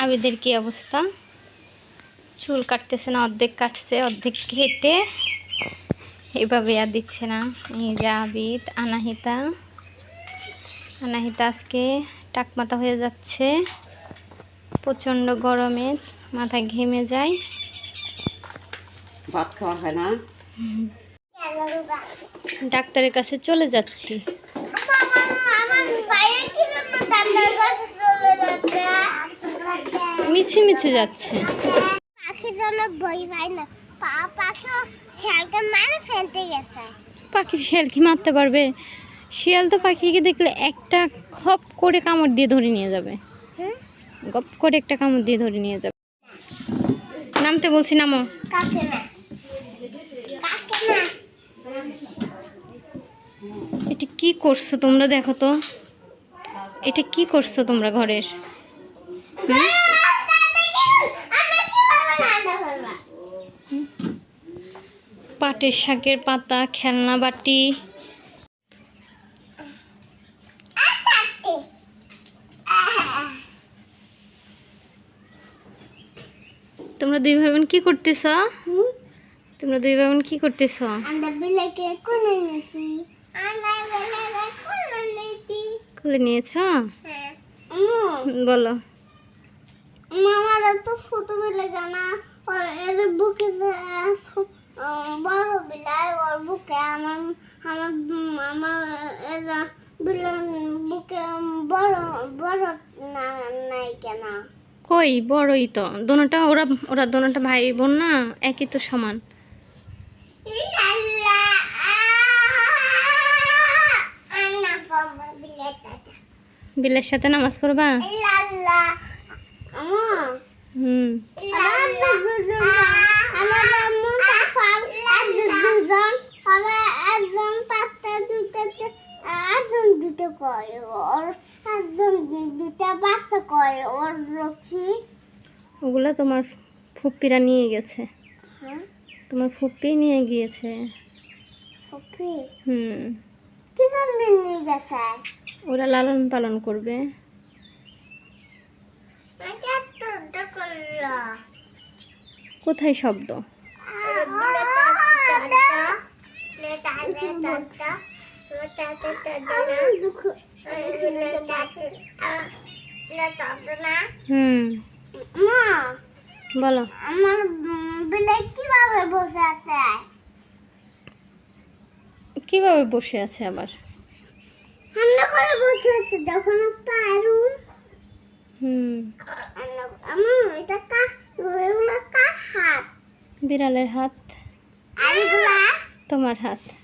আবিদের কি অবস্থা? চুল কাটতেছে না অর্ধেক কাটছে অর্ধেক কেটে এভাবে আর দিচ্ছে না। এই যে আবিদ আনাহিতা। আনাহিতা আজকে টাকমাথা হয়ে যাচ্ছে। প্রচণ্ড গরমে মাথা ঘেমে যায়। ভাত খাওয়া হয় না? ডাক্তারের কাছে চলে যাচ্ছি। মিছে যাচ্ছে। পাখির জন্য বই পাই না। পাখি খেয়ালকে মানে ফেলতে গেছে। পাখি শিয়াল কি মারতে পারবে? শিয়াল তো পাখিকে দেখলে একটা খপ করে কামড় দিয়ে ধরে নিয়ে যাবে। গপ করে একটা কামড় দিয়ে ধরে নিয়ে যাবে। নামতে বলছি নামো। কাকে না? কাকে না? এটা কি করছ তোমরা দেখো তো। এটা কি করছ তোমরা ঘরের হুম? পাটের শাকের পাতা খেলনা বাটি। তোমরা দুই ভাই বোন কি করতেছ? তোমরা দুই ভাই বোন কি করতেছ? খুলে নিয়েছ। হ্যাঁ। বলো। মামারা তো ছোট বেলা জানা ওর এদের বুকে বড় বিলাই ওর বুকে আমার আমার আমার এরা বুকে বড় বড় না নাই কেন। কই? বড়ই তো। দোনোটা ওরা ওরা দোনোটা ভাই বোন না? একই তো সমান। বিলের সাথে। নামাজ পড়বা? হুম আমার আম্মু পাপার দুজন আর একজন পাঁচটা দুটো করে ওর একজন দুটা বাচ্চা করে ওর রক্ষী ওগুলা তোমার ফুপ্পিরা নিয়ে গেছে। হ্যাঁ? তোমার ফুপ্পি নিয়ে গিয়েছে। ওকে হুম। কি জন্য নিয়ে গেছে? ওরা লালন পালন করবে। কোথায় শব্দ? হুম। বলো। আমার কীভাবে বসে আছে কীভাবে বসে আছে আবার? করে বসে আছে যখন পারু হুম। আমার এটা কা কার হাত বিড়ালের হাত। আর তোমার হাত।